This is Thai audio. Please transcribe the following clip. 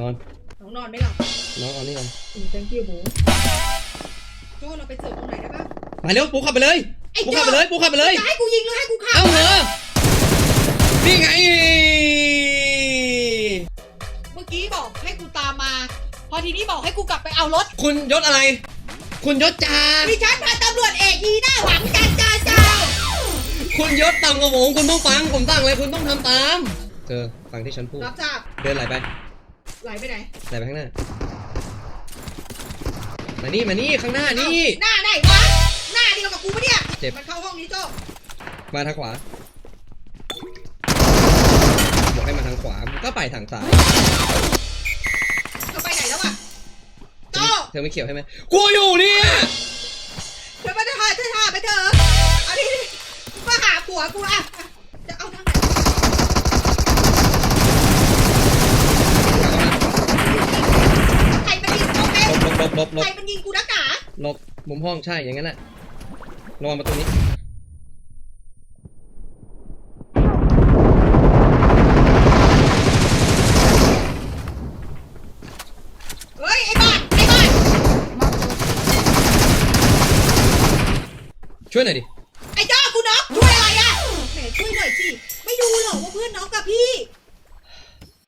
นอน น้องนอนไม่หลับน้องเอานี่ก่อนอืม thank you หมูโจ้เราไปเสิร์ฟตรงไหนได้ปะไปเร็วปูขับไปเลยไอ้ปูโจ้ขับไปเลยปูขับไปเลย จะให้กูยิงหรือให้กูฆ่า เอ้าเหรอนี่ไง เมื่อกี้บอกให้กูตามมา พอทีนี้บอกให้กูกลับไปเอารถคุณยศอะไร คุณยศจาดิฉันพันตำรวจเอกยีหน้าหวังจันจ้าจ้าคุณยศต่ำกว่าผมคุณต้องฟัง ผมสั่งเลยคุณต้องทำตาม เธอฟังที่ฉันพูด รับทราบเดินไหลไป ไหลไปไหนไหลไปข้างหน้า มานี่มานี่ข้างหน้านี่ เอ้าหน้าไหนวะหน้าเดียวกับกูปะเนี่ย เจ็บ มันเข้าห้องนี้โจ้มาทางขวา บอกให้มาทางขวาก็ไปทางซ้าย เธอไปไหนแล้วอะโจ้เธอไม่เขียวใช่ไหมกูอยู่เนี่ย เธอไปเถอะเธอหาไปเถอะเอาดิมาหาผัวกูอะอะจะเอาทางไหนใครมันยิงกูเป็น หลบหลบหลบหลบใครมันยิงกูนักหนาหลบมุมห้องใช่อย่างนั้นแหละระวังประตูนี้เฮ้ยไอ้บ้านไอ้บ้านช่วยหน่อยดิไอ้จ้ากูน็อกช่วยอะไรอะแหมช่วยหน่อยสิไม่ดูหรอกว่าเพื่อนน็อกกับพี่